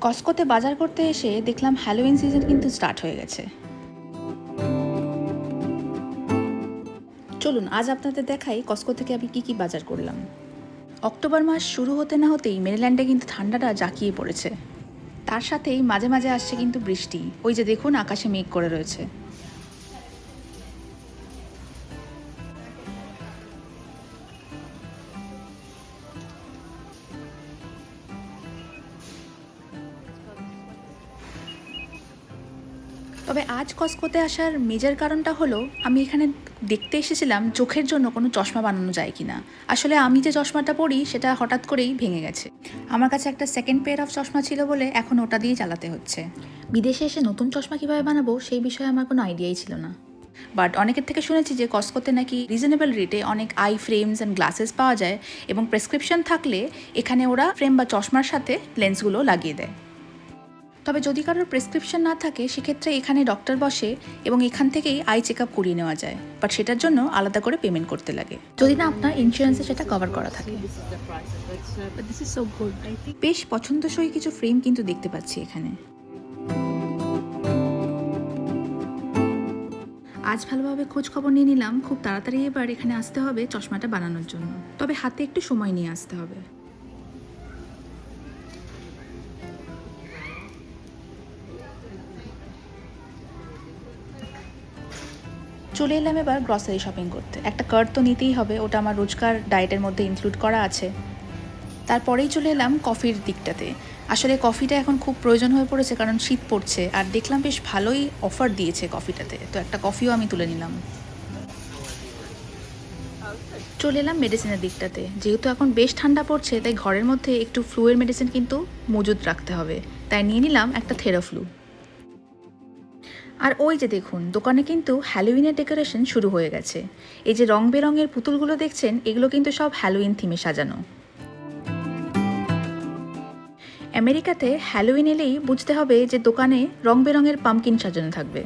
কস্কোতে বাজার করতে এসে দেখলাম হ্যালোইন সিজন কিন্তু স্টার্ট হয়ে গেছে। চলুন, আজ আপনাদের দেখাই কসকো থেকে আমি কি কি বাজার করলাম। অক্টোবর মাস শুরু হতে না হতেই মেরিল্যান্ডে কিন্তু ঠান্ডাটা জাঁকিয়ে পড়েছে। তার সাথেই মাঝে মাঝে আসছে কিন্তু বৃষ্টি। ওই যে দেখুন, আকাশে মেঘ করে রয়েছে। তবে আজ কসকোতে আসার মেজর কারণটা হলো, আমি এখানে দেখতে এসেছিলাম চোখের জন্য কোনো চশমা বানানো যায় কিনা। আসলে আমি যে চশমাটা পরি, সেটা হঠাৎ করেই ভেঙে গেছে। আমার কাছে একটা সেকেন্ড পেয়ার অফ চশমা ছিল বলে এখন ওটা দিয়ে চালাতে হচ্ছে। বিদেশে এসে নতুন চশমা কীভাবে বানাবো, সেই বিষয়ে আমার কোনো আইডিয়াই ছিল না। বাট অনেকের থেকে শুনেছি যে কসকোতে নাকি রিজনেবল রেটে অনেক আই ফ্রেমস অ্যান্ড গ্লাসেস পাওয়া যায় এবং প্রেসক্রিপশন থাকলে এখানে ওরা ফ্রেম বা চশমার সাথে লেন্সগুলো লাগিয়ে দেয়। তবে যদি কারোর প্রেসক্রিপশন না থাকে সেক্ষেত্রে এখানে ডক্টর বসে এবং এখান থেকেই আই চেক আপ করিয়ে নেওয়া যায়। বাট সেটার জন্য আলাদা করে পেমেন্ট করতে লাগে। যদি না আপনার ইন্স্যুরেন্সে সেটা কভার করা থাকে। বেশ পছন্দসই কিছু ফ্রেম কিন্তু দেখতে পাচ্ছি এখানে। আজ ভালোভাবে খোঁজ খবর নিয়ে নিলাম। খুব তাড়াতাড়ি এবার এখানে আসতে হবে চশমাটা বানানোর জন্য। তবে হাতে একটু সময় নিয়ে আসতে হবে। চলে এলাম এবার গ্রসারি শপিং করতে। একটা কার্ড তো নিতেই হবে, ওটা আমার রোজকার ডায়েটের মধ্যে ইনক্লুড করা আছে। তারপরেই চলে এলাম কফির দিকটাতে। আসলে কফিটা এখন খুব প্রয়োজন হয়ে পড়েছে কারণ শীত পড়ছে, আর দেখলাম বেশ ভালোই অফার দিয়েছে কফিটাতে তো একটা কফিও আমি তুলে নিলাম। চলে এলাম মেডিসিনের দিকটাতে। যেহেতু এখন বেশ ঠান্ডা পড়ছে, তাই ঘরের মধ্যে একটু ফ্লুয়ের মেডিসিন কিন্তু মজুদ রাখতে হবে। তাই নিয়ে নিলাম একটা থেরাফ্লু আর ওই যে দেখুন, দোকানে কিন্তু হ্যালোউইনের ডেকোরেশন শুরু হয়ে গেছে। এই যে রং বেরঙের পুতুলগুলো দেখছেন, এগুলো কিন্তু সব হ্যালোউইন থিমে সাজানো। আমেরিকাতে হ্যালোউইন এলেই বুঝতে হবে যে দোকানে রং বেরঙের পামকিন সাজানো থাকবে।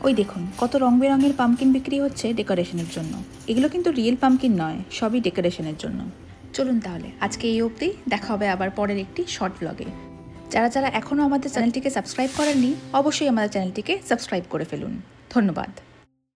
ওই দেখুন, কত রং বেরঙের পামকিন বিক্রি হচ্ছে ডেকোরেশনের জন্য। এগুলো কিন্তু রিয়েল পামকিন নয়, সবই ডেকোরেশনের জন্য। চলুন তাহলে, আজকে এই অবধি দেখা হবে আবার পরের একটি শর্ট ব্লগে যারা যারা এখনও আমাদের চ্যানেলটিকে সাবস্ক্রাইব করেননি অবশ্যই আমাদের চ্যানেলটিকে সাবস্ক্রাইব করে ফেলুন। ধন্যবাদ।